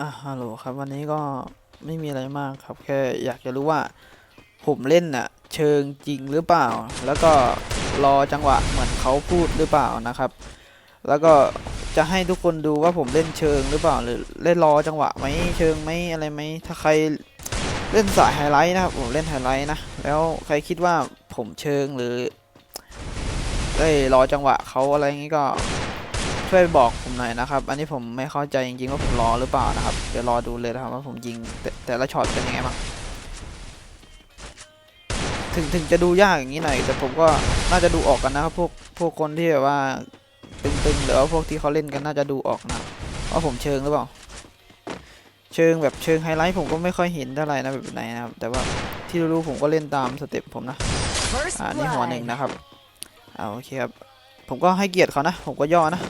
อะฮัลโหลครับ วันนี้ก็ไม่มีอะไรมากครับ แค่อยากจะรู้ว่า ผมเล่นน่ะ เชิงจริงหรือเปล่า แล้วก็รอจังหวะเหมือนเขาพูดหรือเปล่านะครับ แล้วก็จะให้ทุกคนดูว่าผมเล่นเชิงหรือเปล่า หรือเล่นรอจังหวะไหมเชิงไหมอะไรไหมถ้าใครเล่นสายไฮไลท์นะครับผมเล่นไฮไลท์นะแล้วใครคิดว่าผมเชิงหรือได้รอจังหวะเขาอะไรอย่างงี้ก็ ช่วยบอกผมหน่อยนะครับ อันนี้ผมไม่เข้าใจจริงๆว่าผมรอหรือเปล่านะครับ เดี๋ยวรอดูเลยนะครับว่าผมยิงแต่แต่ละช็อตเป็นยังไงบ้าง ถึงถึงจะดูยากอย่างนี้หน่อย แต่ผมก็น่าจะดูออกกันนะครับ พวกพวกคนที่แบบว่าตึงๆหรือว่าพวกที่เขาเล่นกันน่าจะดูออกนะครับว่าผมเชิงหรือเปล่า เชิงแบบเชิงไฮไลท์ผมก็ไม่ค่อยเห็นเท่าไหร่นะแบบไหนนะครับ แต่ว่าที่รู้ๆผมก็เล่นตามสเต็ปผมนะ First อ่านี่หัวหนึ่ง blood. นะครับอ่าโอเคครับผมก็ให้เกียรติเขานะ ผมก็ย่อนะ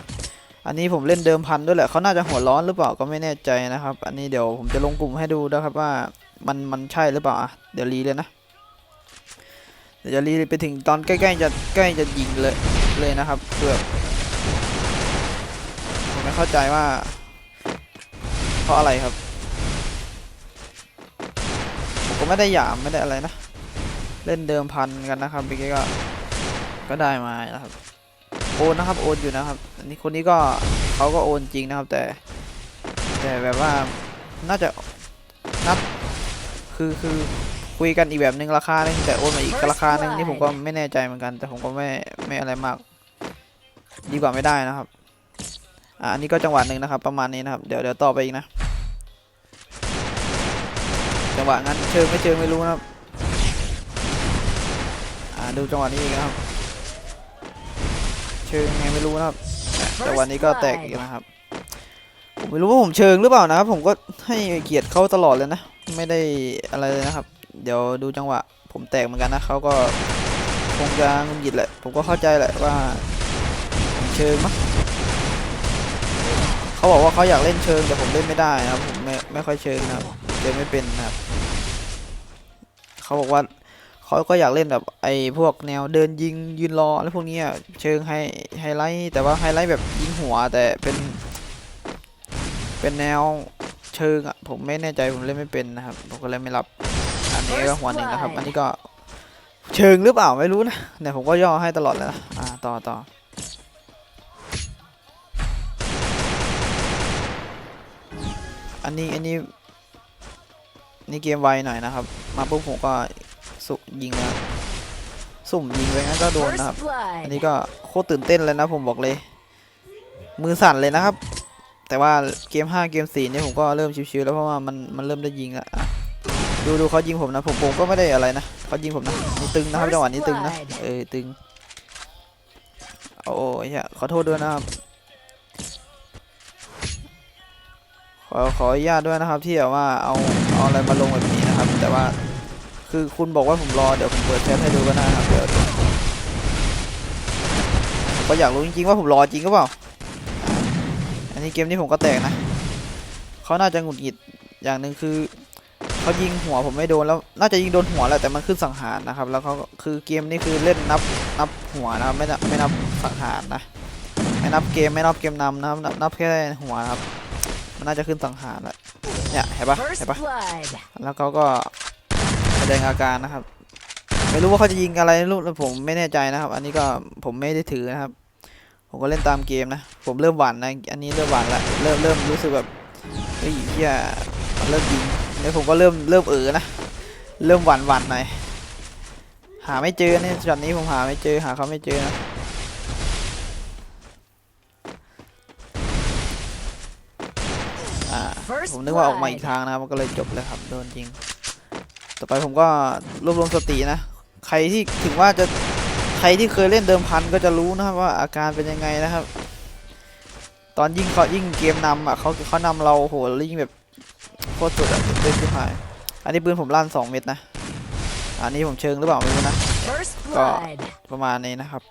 อันนี้ผมเล่นเดิมพันด้วยแหละเขาน่าจะหัวร้อนหรือเปล่าก็ไม่แน่ใจนะครับ อันนี้เดี๋ยวผมจะลงกลุ่มให้ดูนะครับว่ามันมันใช่หรือเปล่าอะเดี๋ยวรีเลยนะเดี๋ยวจะรีไปถึงตอนใกล้ๆจะใกล้จะยิงเลยเลยนะครับเพื่อผมไม่เข้าใจว่า เพราะอะไรครับผมก็ไม่ได้หยามไม่ได้อะไรนะ เล่นเดิมพันกันนะครับเมื่อกี้ก็ก็ได้มานะครับ โอนนะครับโอนอยู่นะครับอันนี้คนนี้ก็เขาก็โอนจริงนะครับ แต่ แต่แบบว่าน่าจะนับคือคือคุยกันอีกแบบหนึ่งราคาหนึงแต่โอนมาอีกราคาหนึงนี่ผมก็ไม่แน่ใจเหมือนกัน แต่ผมก็ไม่ไม่อะไรมาก ดีกว่าไม่ได้นะครับอ่าอันนี้ก็จังหวะหนึ่งนะครับ ประมาณนี้นะครับ เดี๋ยวเดี๋ยวต่อไปอีกนะ จังหวะงั้นเชิงไม่เชิงไม่รู้นะครับอ่าดูจังหวะนี้อีกนะครับเชิงยังไงไม่รู้นะครับ แต่วันนี้ก็แตกอีกนะครับ ผมไม่รู้ว่าผมเชิงหรือเปล่านะครับ ผมก็ให้เกียรติเขาตลอดเลยนะ ไม่ได้อะไรเลยนะครับ เดี๋ยวดูจังหวะ ผมแตกเหมือนกันนะเขาก็คงจะงุนหงิดแหละ ผมก็เข้าใจแหละว่าผมเชิงมั้งเขาบอกว่าเขาอยากเล่นเชิงแต่ผมเล่นไม่ได้นะครับ ผมไม่ไม่ค่อยเชิงนะครับเชิงไม่เป็นนะครับ เขาบอกว่า เขาก็อยากเล่นแบบไอ้พวกแนวเดินยิงยืนรออะไรพวกนี้เชิงไฮไฮไลท์แต่ว่าไฮไลท์แบบยิงหัวแต่เป็น เป็นแนวเชิงอะผมไม่แน่ใจผมเล่นไม่เป็นนะครับผมก็เลยไม่รับอันนี้ก็หัวหนึ่งนะครับ อันนี้ก็เชิงหรือเปล่าไม่รู้นะเนี่ยผมก็ย่อให้ตลอดเลยนะอ่าต่อต่ออันนี้อันนี้นี่เกมไวหน่อยนะครับ มาปุ๊บผมก็ สุยิงนะสุ่มยิงไปงั้นก็โดน First นะครับ อัน blood. นี้ก็โคตรตื่นเต้นเลยนะผมบอกเลย มือสั่นเลยนะครับ แต่ว่าเกม 5 เกม4เนี่ยผมก็เริ่มชิวๆแล้วเพราะว่ามันมันเริ่มได้ยิงแล้วอะดูดูเขายิงผมนะผมผมก็ไม่ได้อะไรนะเขายิงผมนะนี่ตึงนะครับจังหวะนี้ตึงนะเออตึงโอ้ยเหี้ยขอโทษด้วยนะครับขอขออนุญาตด้วยนะครับที่แบบว่าเอาเอาอะไรมาลงแบบนี้นะครับ แต่ว่า คือคุณบอกว่าผมรอเดี๋ยวผมเปิดแชทให้ดูก็ได้ครับเดี๋ยวผมก็อยากรู้จริงๆว่าผมรอจริงหรือเปล่า อันนี้เกมนี้ผมก็แตกนะเขาน่าจะหงุดหงิดอย่างหนึ่งคือเขายิงหัวผมไม่โดนแล้ว น่าจะยิงโดนหัวแหละแต่มันขึ้นสังหารนะครับ แล้วเขาก็คือเกมนี้คือเล่นนับนับหัวนะครับไม่นับไม่นับสังหารนะไม่นับเกมไม่นับเกมนำนะครับนับแค่หัวครับ มันน่าจะขึ้นสังหารแหละเนี่ยเห็นปะเห็นปะแล้วเขาก็ ดงอาการนะครับ ไม่รู้ว่าเขาจะยิงอะไรลูกผมไม่แน่ใจนะครับ อันนี้ก็ผมไม่ได้ถือนะครับ ผมก็เล่นตามเกมนะ ผมเริ่มหวั่นนะ อันนี้เริ่มหวั่นละ เริ่มเริ่มรู้สึกแบบเฮ้ยเฮียมันเริ่มยิงแล้วผมก็เริ่มเริ่มเออนะ เริ่มหวั่นหวั่นหน่อย หาไม่เจอเนี่ยช็อตนี้ผมหาไม่เจอ หาเขาไม่เจอนะผมนึกว่าออกมาอีกทางนะครับมันก็เลยจบเลยครับโดนจริง ต่อไปผมก็รวบรวมสตินะ ใครที่ถึงว่าจะใครที่เคยเล่นเดิมพันก็จะรู้นะครับว่าอาการเป็นยังไงนะครับ ตอนยิ่งเขายิ่งเกมนำอะเขาเขานำเราโหแล้วยิ่งแบบโคตรสุดอะตื่นเต้นชิบหาย อันนี้ปืนผมลั่นสองเม็ดนะ อันนี้ผมเชิงหรือเปล่าไม่รู้นะ First Go. blood. ประมาณนี้นะครับ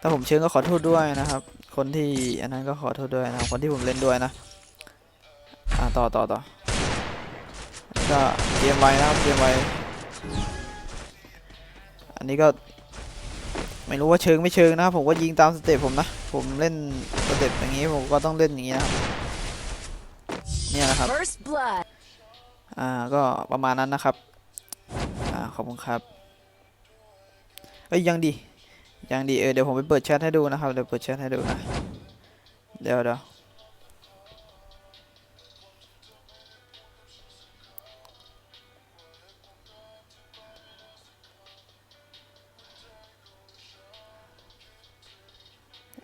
ถ้าผมเชิงก็ขอโทษด้วยนะครับ คนที่อันนั้นก็ขอโทษด้วยนะคนที่ผมเล่นด้วยนะ อ่าต่อต่อต่อ ก็เตรียมไว้นะครับเตรียมไว้ อันนี้ก็ ไม่รู้ว่าเชิงไม่เชิงนะครับผมก็ยิงตามสเต็ปผมนะ ผมเล่นสเต็ปอย่างนี้ผมก็ต้องเล่นอย่างนี้นะครับเนี่ยนะครับ First blood. อ่าก็ประมาณนั้นนะครับอ่าขอบคุณครับเอ้ยยังดียังดีเออเดี๋ยวผมไปเปิดแชทให้ดูนะครับเดี๋ยวเปิดแชทให้ดูนะเดี๋ยวเดี๋ยว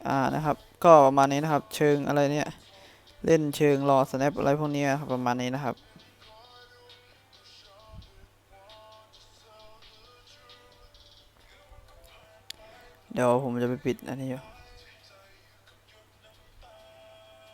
อ่านะครับ ก็ประมาณนี้นะครับ เชิงอะไรเนี่ย เล่นเชิงรอ snap อะไรพวกนี้ครับประมาณนี้นะครับเดี๋ยวผมจะไปปิดอันนี้อยู่